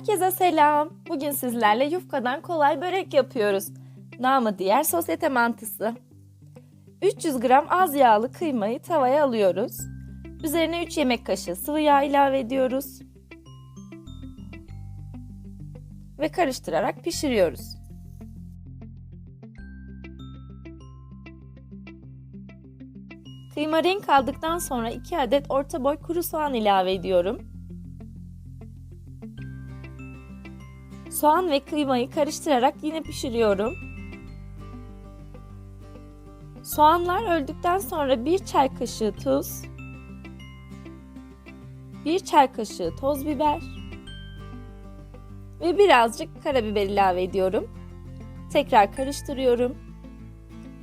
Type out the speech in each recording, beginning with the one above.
Herkese selam. Bugün sizlerle yufkadan kolay börek yapıyoruz. Namı diğer sosyete mantısı. 300 gram az yağlı kıymayı tavaya alıyoruz. Üzerine 3 yemek kaşığı sıvı yağ ilave ediyoruz. Ve karıştırarak pişiriyoruz. Kıyma renk aldıktan sonra 2 adet orta boy kuru soğan ilave ediyorum. Soğan ve kıymayı karıştırarak yine pişiriyorum. Soğanlar öldükten sonra 1 çay kaşığı tuz, 1 çay kaşığı toz biber ve birazcık karabiber ilave ediyorum. Tekrar karıştırıyorum.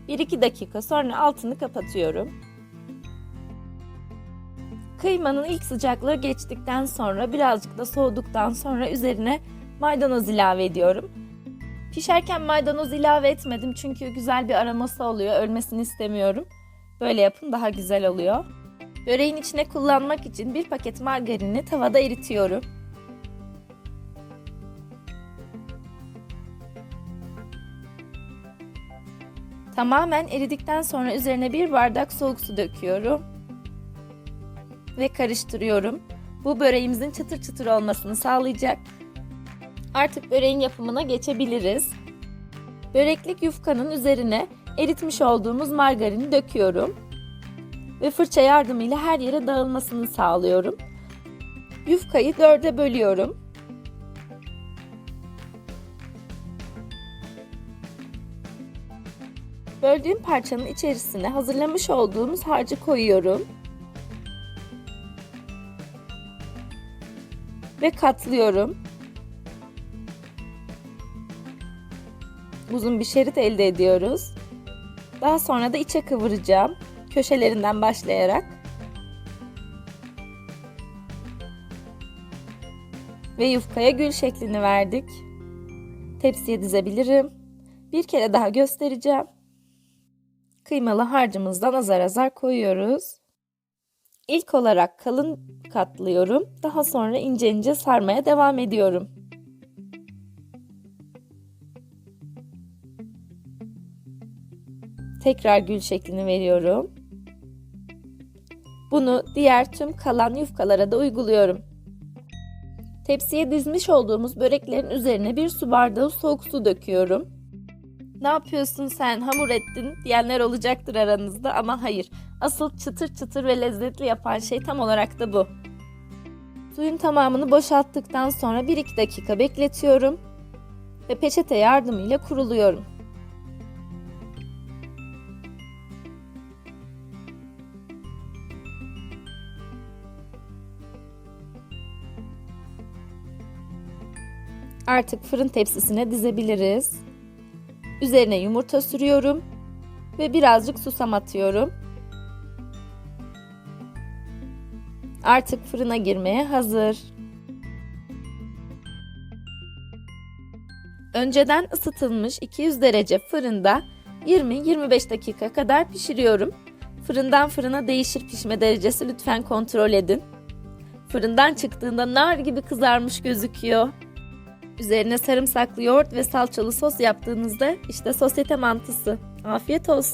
1-2 dakika sonra altını kapatıyorum. Kıymanın ilk sıcaklığı geçtikten sonra birazcık da soğuduktan sonra üzerine maydanoz ilave ediyorum. Pişerken maydanoz ilave etmedim çünkü güzel bir aroması oluyor. Ölmesini istemiyorum. Böyle yapın daha güzel oluyor. Böreğin içine kullanmak için bir paket margarini tavada eritiyorum. Tamamen eridikten sonra üzerine bir bardak soğuk su döküyorum. Ve karıştırıyorum. Bu böreğimizin çıtır çıtır olmasını sağlayacak. Artık böreğin yapımına geçebiliriz. Böreklik yufkanın üzerine eritmiş olduğumuz margarini döküyorum. Ve fırça yardımıyla her yere dağılmasını sağlıyorum. Yufkayı dörde bölüyorum. Böldüğüm parçanın içerisine hazırlamış olduğumuz harcı koyuyorum. Ve katlıyorum. Uzun bir şerit elde ediyoruz. Daha sonra da içe kıvıracağım. Köşelerinden başlayarak. Ve yufkaya gül şeklini verdik. Tepsiye dizebilirim. Bir kere daha göstereceğim. Kıymalı harcımızdan azar azar koyuyoruz. İlk olarak kalın katlıyorum. Daha sonra ince ince sarmaya devam ediyorum. Tekrar gül şeklini veriyorum. Bunu diğer tüm kalan yufkalara da uyguluyorum. Tepsiye dizmiş olduğumuz böreklerin üzerine bir su bardağı soğuk su döküyorum. Ne yapıyorsun sen hamur ettin diyenler olacaktır aranızda ama hayır. Asıl çıtır çıtır ve lezzetli yapan şey tam olarak da bu. Suyun tamamını boşalttıktan sonra 1-2 dakika bekletiyorum ve peçete yardımıyla kuruluyorum. Artık fırın tepsisine dizebiliriz. Üzerine yumurta sürüyorum ve birazcık susam atıyorum. Artık fırına girmeye hazır. Önceden ısıtılmış 200 derece fırında 20-25 dakika kadar pişiriyorum. Fırından fırına değişir pişme derecesi lütfen kontrol edin. Fırından çıktığında nar gibi kızarmış gözüküyor. Üzerine sarımsaklı yoğurt ve salçalı sos yaptığınızda işte sosyete mantısı. Afiyet olsun.